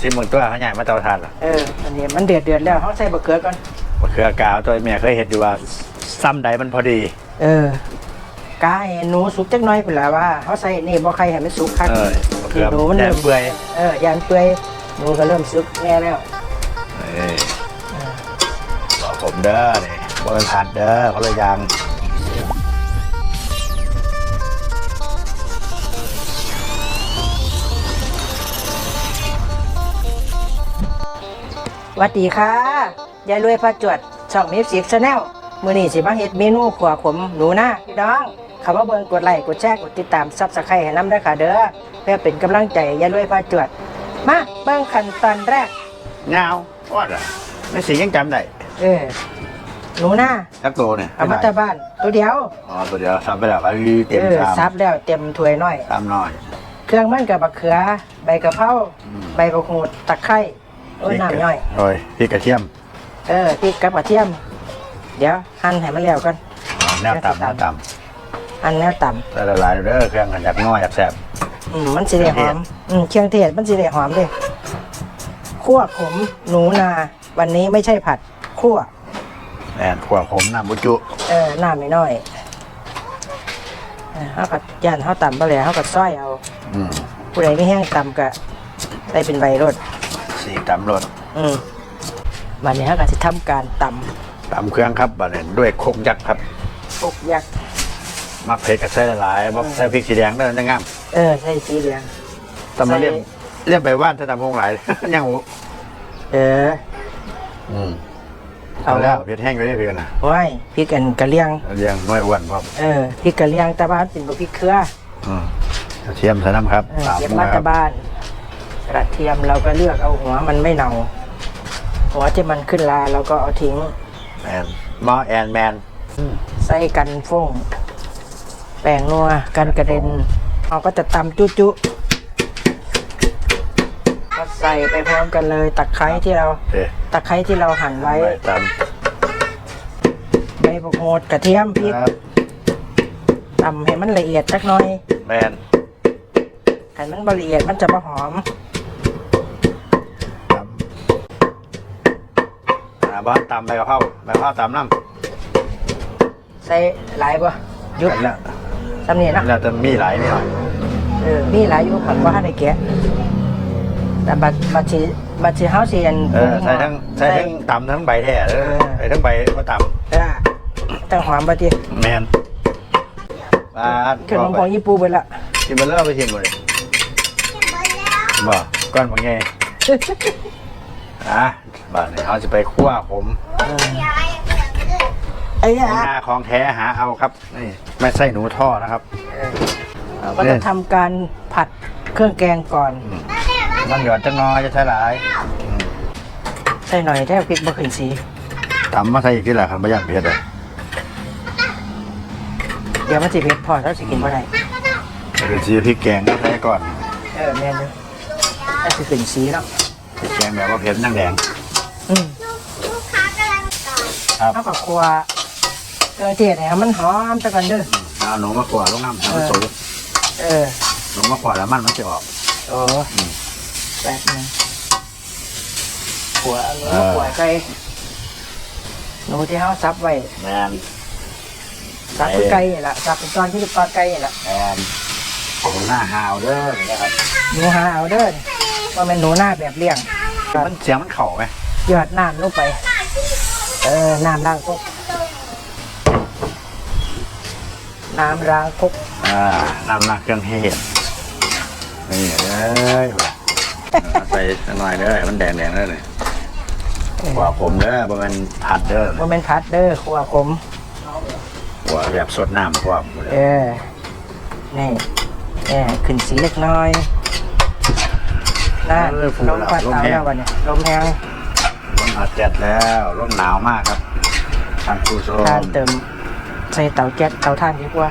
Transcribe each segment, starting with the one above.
ซิมมึงตัวเขาใหญ่มาเตาทานเหรอเออ อันนี้มันเดือดเดือดแล้วเขาใส่บะเขือก่อนมะเขือกาวตัวแม่เคยเห็นอยู่ว่าซ้ำใดมันพอดี เออกาให้หนูสุกจักหน้อยเป็นละว่าเขาใส่นี่บ่ใครให้มันสุกคักเออมะเขือหนูมันแดเริ่งมเปื่อยเออยานเปื่อยหนูก็เริ่มสุกแน่แล้ว เอ้ยบอกผมเด้อนี่บริษัทเด้อเขาเลยยัง วัสดีค่ะยายรวยพระจวดช่องมิวสิกชาแนลมื้อนี้สิมาเฮ็ดเมนูขัวขมหนูนาพี่น้องเข้ามาเบิ่งกดไลค์กดแชร์กดติดตามซับสไครต์ให้นำด้วยค่ะเด้อเพื่อเป็นกำลังใจยายรวยพระจวด มาเบิ่งขั้นตอนแรกเงาว่าอะไม่สิยังจำได้เออหนูนาทักตัวเนี่ยเอามาจากบ้าน ตัวเดียวอ๋อตัวเดียวทำไปแล้วอันนี้เต็มเออชามซับแล้วเต็มถ้วยน้อยชามน้อย เครื่องมันกับบักเขือ ใบกะเพราอืมใบบักหูดตะไคร้ โอ้ยน้ำย่อย โอ้ยพริกกระเทียม เออพริกกับกระเทียม เดี๋ยวหั่นให้มันแล้วกันอ๋อแนวต่ำแนวต่หั่นแนวต่ำใส่ละลายเด้อเครื่องขันอยากง้ออยากแซ่บำอืมมันสิได้หอมอืมเครื่องเทศมันสิได้หอมเด้คั่วขมหนูนา วันนี้ไม่ใช่ผัดคั่วแอนขัวผมน้ำบุจุเออน้ำไม่น้อยเออเขากัดย่านเขาต่ำไปเลยเขากัดซ้อยเอาอืมผู้ใดไม่แห้งต่ำก็ได้เป็นใบรด สีตำรสอืมวันนี้เขาก็จะทำการต่ตำเครื่องครับบัดนี้ด้วยโคกยักษ์ครับำปุกยักษ์มักเผ็ดกับใส่ละลายมักใส่พริกสีแดงเด้อจะงามเออใส่สีเหลือง ตำมาเรียบเรียบไปว่านถ้าตำพงหลาย ยังหูเออ อืมเอาเอาแล้วเผ็ดแห้งไว้ได้เพื่อนนะโอ้ยพริกกันกะเลียง เลี้ยงน้อยอ้วนพร้อมเออพริกกะเลียงแต่บ้านเป็นบ่พริกเครืออืมกระเทียมใส่น้ำครับเออสามเก็บหมูมาคแต่รับบ้าน กระเทียมเราก็เลือกเอาหัวมันไม่เน่าหัวที่มันขึ้นลาเราก็เอาทิ้ง แมนหมอแอนแมนใส่กันฟงแป้งนัวกันกระเด็นเราก็จะตำจุจุก็ใส่ไปพร้อมกันเลยตะไคร้ที่เราเอ๊ะตะไคร้ที่เราหั่นไว้ไว้ตใบผักโหดกระเทียมพริำกครับตำให้มันละเอียดสักหน่อยแมนให้มันบละเอียดมันจะมาหอมำอ่าบ้านตำใบกะเพราใบกะเพราตำน้ำใส่หลายบ่ยุบกันแล้วสำเนียงนะแล้วจะมีหลายนิดหน่อยเออมีหลายอยู่ผันว่าให้แกะแต่บัดบัดชีบัดชีเฮาสิอันเออใส่ทั้งใส่ทั้งตำทั้งใบแท้เออใส่ทั้งใบก็ตเออแต่หอมบ่ติำแมนบ้านขนมของญี่ปุ่นเบิดละชิมมาเริ่มไปชิมหมดเลยบ่ก้อนบางไงอะ บ้านนี้เขาจะไปคั่วผมไอ้เนี่ยหน้าของแท้หาเอาครับนี่ไม่ใส่หนูท่อนะครับเราก็จะทำการผัดเครื่องแกงก่อน มันหยอดจะงอจะใช่หลายใส่หน่อยแท้พริกบ่ขึ้นสีตำมาใส่อีกทีละครับไม่อยากเผ็ดเลยเดี๋ยวมันสิเผ็ดพอแล้วสิกินบ่ได้เดี๋ยวซีพริกแกงก็ใส่ก่อนเออแม่นอยู่ถ้าสิขึ้นสีเนาะพริกแกงแบบว่าเผ็ดนั่งแดง อืมครับเฮาก็คั่วเครื่องเทศให้มันหอมซะก่อนเด้อเอาหนูมาขวดลงน้ำให้มันสุกเออหนูมาขวดแล้วมันมันจะออก โอ้แป๊บนึงขัวอันนี้เออขัวไก่หนูที่เขาซับไว้แมนซับเป็นไก่นี่ละซับเป็นตอนที่ตอนไก่นี่ละแมนหนูหน้าหาวเด้อนะครับหนูหาเอาเด้อว่าเป็นหนูหน้าแบบเลี้ยงมันเสียงมันเข่าไหม หยอดน้ำลงไป เออ น้ำล้างคุกน้ำล้างคุกอ่าน้ำหนักเครื่องเทศนี่เลยใส่สักหน่อยเด้อให้มันแดงแดงๆเด้อเลยขวาผมเด้อประมาณผัดเด้อว่าเป็นพัดเด้อขัวขมขวาแบบสดน้ำขวาเออนี่เออขึ้นสีเล็กน้อยน่าลมพัดเอาแล้ววันนี้ลมแห้งล มอัดแดดแล้วลมหนาวมากครับท่านผู้ชมทานเติมใส่เตาแก๊สเตาถ่านดีกว่า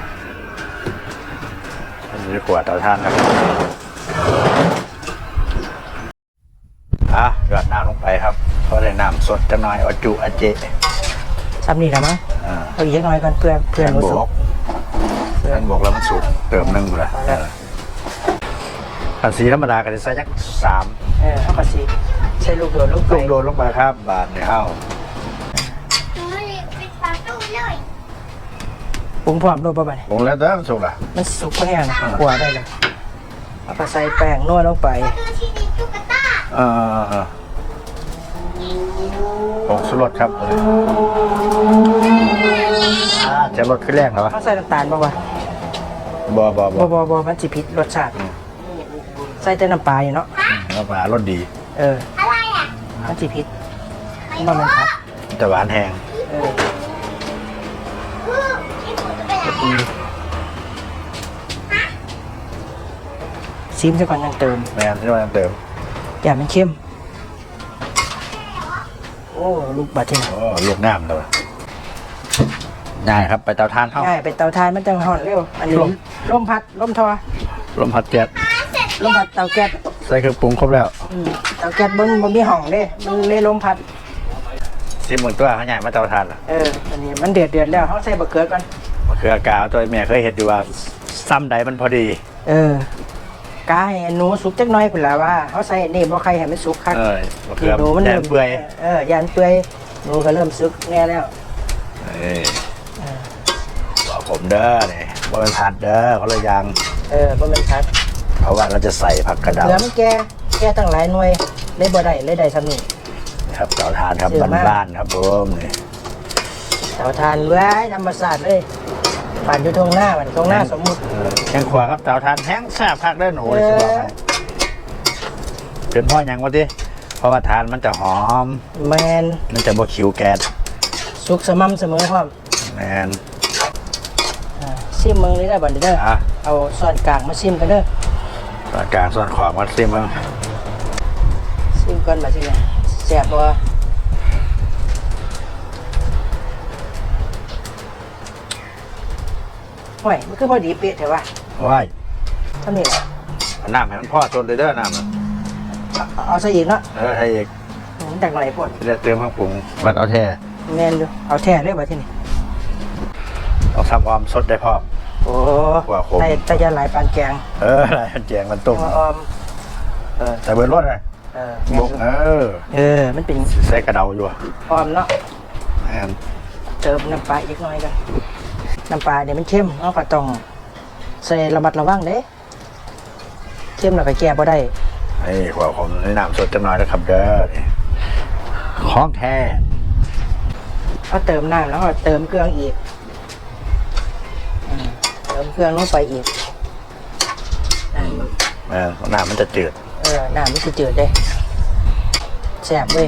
อันนี้ขวดเตาท่านครับอะหยอดน้ำลงไปครับเพราะได้น้ำสดจะน้อยอจุอเจซ้ำนี่ละมั้งอ่าเอาอีกหน่อยก่อนเพื่อเพื่อนท่านรู้บสึกอกท่านบอกแล้วมันสุกเติมหนึ่งเลยเอาแล้วถ้าสีธรรมดาก็จะใส่ยักสามเออเอากระ สีลูกโดดลูกไปลูกโดนลงไปครับ บาทเนี่ยเข้าปิดปากตู้เลยปรุงพร้อมรูปบ่บัดนี้ลงแล้วเด้อมันสุกอะมันสุกแห้งกลัวได้เลยเอาไปใส่แป้งนวดลงไปมาดูทีวีตุ๊กตาเออเออเออผงสุรสครับอ่าจะรสขึ้นแรกเหรอวะเขาใส่น้ำตาลบ่วะบอบอบบ่อบ่บ่มันสิผิดรสชาติ ใส่แต่น้ำปลาอยู่เนาะแล้วปลารสดี เออ อะไรอะมันสิผิดบ่แม่นครับแต่หวานแห้งเออคือที่ผมจะไปไหนดีซิมซะก่อนยังเติมแม่นที่มันเติมอย่ามันเข้ม โอ้ลูกบาดเจ็บโอ้ลูกน้ำเลยง่ายครับไปเตาถ่านเข้าง่ายเป็นเตาถ่านมันจะห่อนเร็ว อันนี้ลมลมพัดลมทอลมพัดแก๊สลมพัดเตาแก๊ส ใส่เครื่องปรุงครบแล้วอืมเตาแก๊สบนบนมีห้องเด้มันเลยลมพัดซิมหมดตัวเขาใหญ่มาเตาถ่านเหรอเออ อันนี้มันเดือดเดือดแล้วเขาใส่บะเขือก่อนคือกาวตัวแม่เคยเห็นอยู่ว่าซ้ำใดมันพอดี เออกาให้หนูสุกจักหน้อยพุ่นล่ะว่าเขาใส่นี่บ่ใครให้มันสุกคักเออมะเขือหนูมันแดเริ่งมเปื่อยเออยานเปื่อยหนูก็เริ่มสุกแน่แล้ว เอ้ยบอกผมเด้อเนี่ยว่าเป็นผัดเด้อเขาเลยยัง เออบ่แม่นคักเพ ราะว่าเราจะใส่ผักกระเดาเขือมันแก่แก่ตั้งหลายหน่วยเลยบ่ได้เลยได้ซ้ำนี่ครับเตาถ่านครับเยอะมากบ้านๆครับผมนี่เตาถ่านเว้ยธรรมศาสตร์เลยบ้านอยู่ตรงหน้าบ้านตรงหน้าสมมุติ เออแข้งขวาครับเตาถ่านแห้งแซ่บคักเด้อหนูเลยเออ สิบอกให้เป็นเพ่อหยังวะทีเพราะว่าทานมันจะหอม แมนมันจะบ่ขิวแก๊สสุกสม่ำเสมอพร้อมแมนอ่าซิมมึงนี่ได้บ่เด้ออะเอาส่วนกลางมาซิมกันเด้อ ส่วนกลางส่วนขวามาซิมมั้งซิมก่อนมาซิเนี่ยแซ่บบ่ห่วยมันคือพอดีเป๊ะแต่ว่าว้ายทำนี่แหละเอาน้ำให้มันพ่อจนเลยเด้อน้ำอะเอาเอาซะอีกเนาะเออให้อีกมันจากไหนปวดจะได้เติมเครื่องปรุงบัดเอาแท้แม่นอยู่เอาแท้เลยบ่ที่นี่ต้องทำออมสดได้พ่อ โอ้ว่าคมได้แต่จะหลายปานแกงเอออะไรมันแจงมันต้มเอาออม เออ ใส่เบอร์รถเลยเออบุกเออเออ มันเป็นใส่กระเดาอยู่อะออมเนาะ แม่นเติมน้ำปลาอีกหน่อยกัน น้ำปลาเดี๋ยวมันเข้มเราก็ต้องใส่ระมัดระวังเด้เข้มแล้วก็แก้บ่ได้ไอ้ขวาผมในน้ำสดจังหน่อยนะครับเด้อนี่ของแท้เอาเติมน้ำแล้วก็เติมเครื่องอีกอืม เติมเครื่องลงไปอีกเออน้ำมันจะจืด เออน้ำมันจะจืดเด้แสบเว้ย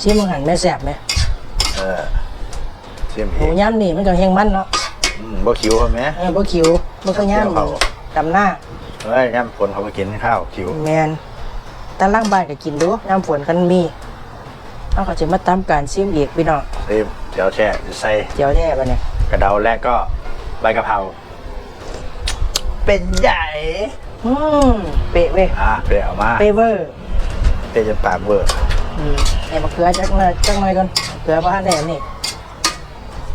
ชิมมึงหันแม่แสบไหมเออเสียมหมูอีกย่ำนี่มันก็แห้งมันเนาะอืมบ่คิวเขาไหมเออบ่คิวมันก็ย่ำเดี๋ยวเขาดำหน้า เฮ้ยย่ำคนเขามากินข้าวคิวแมนตาล่างบ้านก็กินดูน้ำฝนกันมีเอาก็จะมาตามการซิมอีกพี่น้องเอ้ยเดี๋ยวแช่ใส่เจียวแย่ปะเนี่ยกระเดาแรกก็ ใบกะเพราเป็นใหญ่อืมเป๊ะเว้ยอะเปรี้ยวมาเป๊ะเวอร์เปรี้ยวจนปากเวอร์อืมไอ้มะเขือจักหน่อยจักหน่อยก่อนมะเขือบ้านแดงนี่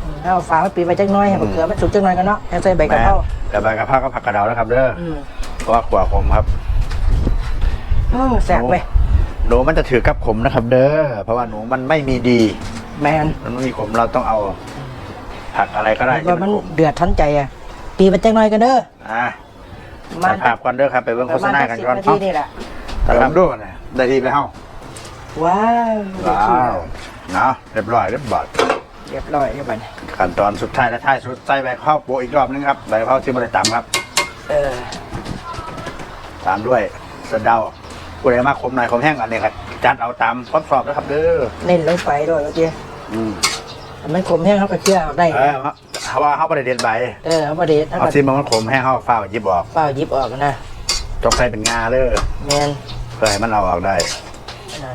อืมเอาฝามาปีไปจักหน่อยให้มะเขือมันสุกจักหน่อยกันเนาะแล้วใส่ใบกะเพราแต่ใบกะเพราก็ผักกระเดานะครับเด้ออืมเพราะว่าขวาผมครับ เออแสบเว้ยหนูมันจะถือกับขมนะครับ เด้อเพราะว่าหนูมันไม่มีดี แมนมันไม่มีขมเราต้องเอา ผักอะไรก็ได้ที่ว่ามัมันนขมเดือดทันใจอะปีไปจักหน่อยกันเด้ออะมาตัดภาพก่อนเด้อครับ ไปเบิ่งโฆษณากันก่อนประมาณสัสิบนาทีนี่แหละตัดภาพด้วยนะได้ทีไปเฮ้าว้าวว้าวเนาะเรียบร้อยเรียบร้อย เรียบร้อยเรียบร้อยเนี่ยขั้นตอนสุดท้ายและท้ายสุดใส่ใบข้าวโปะอีกรอบนึงครับใบข้าวที่ไม่ได้ตำครับ เออตามด้วยสะเดาผู้ใดมาคมหน่อยคมแห้งอันนี้ครับจัดเอาตามทดสอบนะครับเด้อเน้นลงไปด้วยเมื่อกี้อืมถ้า มันขมแห้งเขาก็เชื่อเอาได้ เออเพราะว่าเขาประเด็นใบเออเอาประเดี๋ยวถ้าเอาเกิดซิมันขมแห้งเขาฝ้าวหยิบออกเปล่าหยิบออกนะต้องใส่เป็นงาเลยแมนเพื่อให้มันเอาออกได้อ่า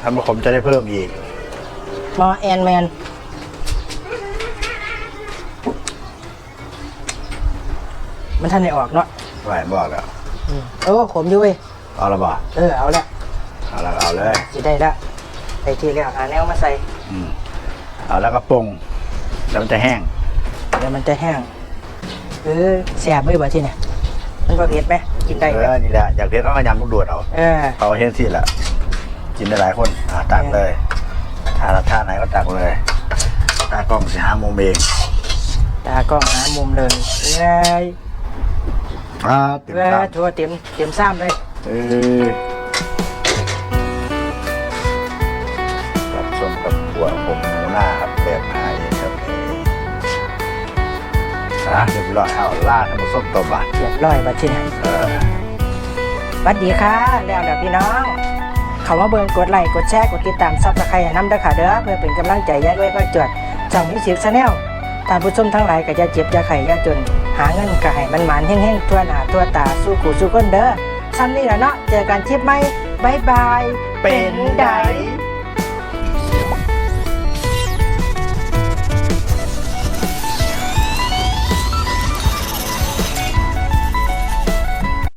ถ้ามันขมจะได้เพิ่มอีกหมอแอนแมนมันทันได้ออกเนาะไหวบอกแล้วอืมโอ้ขมอยู่เว้ยเอาละบ่เออเอาละเอาละเอาเลยสิได้ละ ใส่ทีแล้วหาแนวมาใส่อืมเอาแล้วก็ปรุงแล้วมันจะแห้งเดี๋ยวมันจะแห้งเออแสบไว้บ่ที่เนี่ยมันก็เผ็ดไหมกินได้เออนี่แหละอยากเรียนต้องมายำลูกดวดเอาเออเอาเห็นสิละกินได้หลายคนอะตักเลยทานท่าไหนก็ตักเลยตากล้องสิห้าโมงเองตากล้องหามุมเลยเลยอ่าเต็มเออตามทัวเต็มเต็มซ้ำเลยเออ อะเรียบร้อยเอาล่าดให้มันส้มตัวบาทเรียบร้อยบัดทีนี้เออสวัสดีค่ะ แล้วเดี๋ยวพี่น้อง เขาว่าเบิ่งกดไลค์กดแชร์กดติดตามซับสไครต์ให้น้ำเด้อค่ะเด้อเพื่อเป็นกำลังใจยายด้วยพระจวดช่องมิวสิกชาแนลท่านผู้ชมทั้งหลายก็จะเจ็บจะไข่อยาจน หาเงินก็ให้มันหมานแห้งๆทั่วหน้าทั่วตาสู้ขู่สู้คนเด้อซ้ำนี่แหละเนาะเจอกันคลิปไหมบายบาย เป็นได